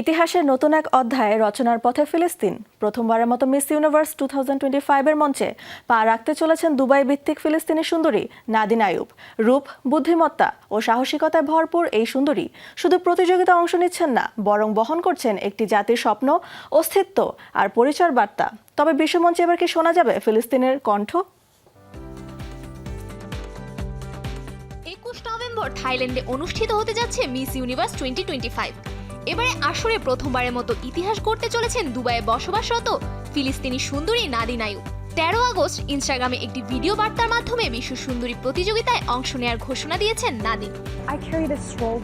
ইতিহাসের নতুন এক অধ্যায়ে রচনার পথে ফিলিস্তিন। প্রথমবারের মতো Miss Universe two thousand twenty ফাইভের মঞ্চে পা রাখতে চলেছেন দুবাই ভিত্তিক ফিলিস্তিনি সুন্দরী নাদিন আয়ুব রূপ, বুদ্ধিমত্তা ও সাহসিকতায় ভরপুর এই সুন্দরী শুধু প্রতিযোগিতা অংশ নিচ্ছেন না, বরং বহন করছেন একটি জাতির স্বপ্ন, অস্তিত্ব আর পরিচয় বার্তা। তবে বিশ্বমঞ্চে এবার কি শোনা যাবে ফিলিস্তিনের কণ্ঠ? একুশ নভেম্বর থাইল্যান্ডে অনুষ্ঠিত হতে যাচ্ছে Miss Universe twenty twenty five. এবারে আসরে প্রথমবারের মতো ইতিহাস করতে চলেছেন দুবাইয়ে বসবাসরত ফিলিস্তিনি সুন্দরী নাদিন আয়ুব তেরো আগস্ট ইনস্টাগ্রামে একটি ভিডিও বার্তার মাধ্যমে বিশ্ব সুন্দরী প্রতিযোগিতায় অংশ নেওয়ার ঘোষণা দিয়েছেন নাদিন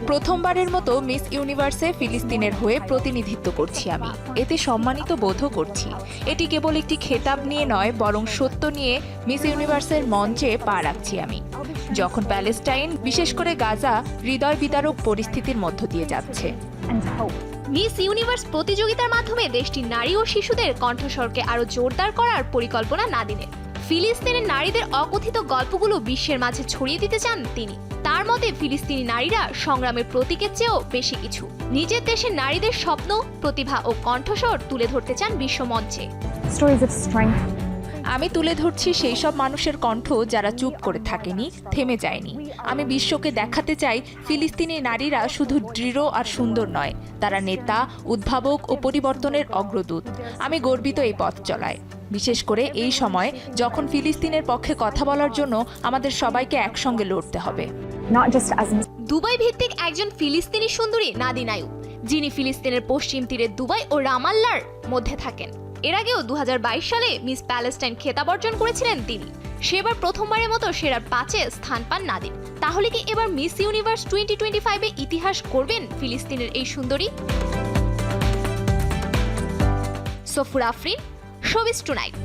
প্রথমবারের মতো মিস ইউনিভার্সে ফিলিস্তিনের হয়ে প্রতিনিধিত্ব করছি আমি। এতে সম্মানিত বোধও করছি। এটি কেবল একটি খেতাব নিয়ে নয় বরং সত্য নিয়ে মিস ইউনিভার্সের মঞ্চে পা রাখছি আমি। যখন প্যালেস্টাইন বিশেষ করে গাজা হৃদয় বিদারক পরিস্থিতির মধ্য দিয়ে যাচ্ছে. মিস ইউনিভার্স প্রতিযোগিতার মাধ্যমে দেশটির নারী ও শিশুদের কণ্ঠস্বরকে আরও জোরদার করার পরিকল্পনা না নাদিনের ফিলিস্তিনের নারীদের অকথিত গল্পগুলো বিশ্বের মাঝে ছড়িয়ে দিতে চান তিনি। তার মতে, ফিলিস্তিনি নারীরা সংগ্রামের প্রতীকের চেয়েও বেশি কিছু। নিজের দেশের নারীদের স্বপ্ন, প্রতিভা ও কণ্ঠস্বর তুলে ধরতে চান বিশ্বমঞ্চে। আমি তুলে ধরছি সেই সব মানুষের কণ্ঠ যারা চুপ করে থাকেনি থেমে যায়নি। আমি বিশ্বকে দেখাতে চাই ফিলিস্তিনি নারীরা শুধু দৃঢ় আর সুন্দর নয় তারা নেতা উদ্ভাবক ও পরিবর্তনের অগ্রদূত। আমি গর্বিত এই পথ চলায়। বিশেষ করে এই সময় যখন ফিলিস্তিনের পক্ষে কথা বলার জন্য আমাদের সবাইকে একসঙ্গে লড়তে হবে। দুবাই ভিত্তিক একজন ফিলিস্তিনি সুন্দরী নাদিন আয়ুব যিনি ফিলিস্তিনের পশ্চিম তীরে দুবাই ও রামাল্লার মধ্যে থাকেন। এর আগেও দু হাজার বাইশ সালে মিস প্যালেস্টাইন খেতাব অর্জন করেছিলেন তিনি। সেবার প্রথমবারের মতো সেরার পাঁচে স্থান পান নাদিম। তাহলে কি এবার মিস ইউনিভার্স টোয়েন্টি টোয়েন্টি ফাইভে ইতিহাস করবেন ফিলিস্তিনের এই সুন্দরী? সফুর আফরিন শোবিস টুনাইট।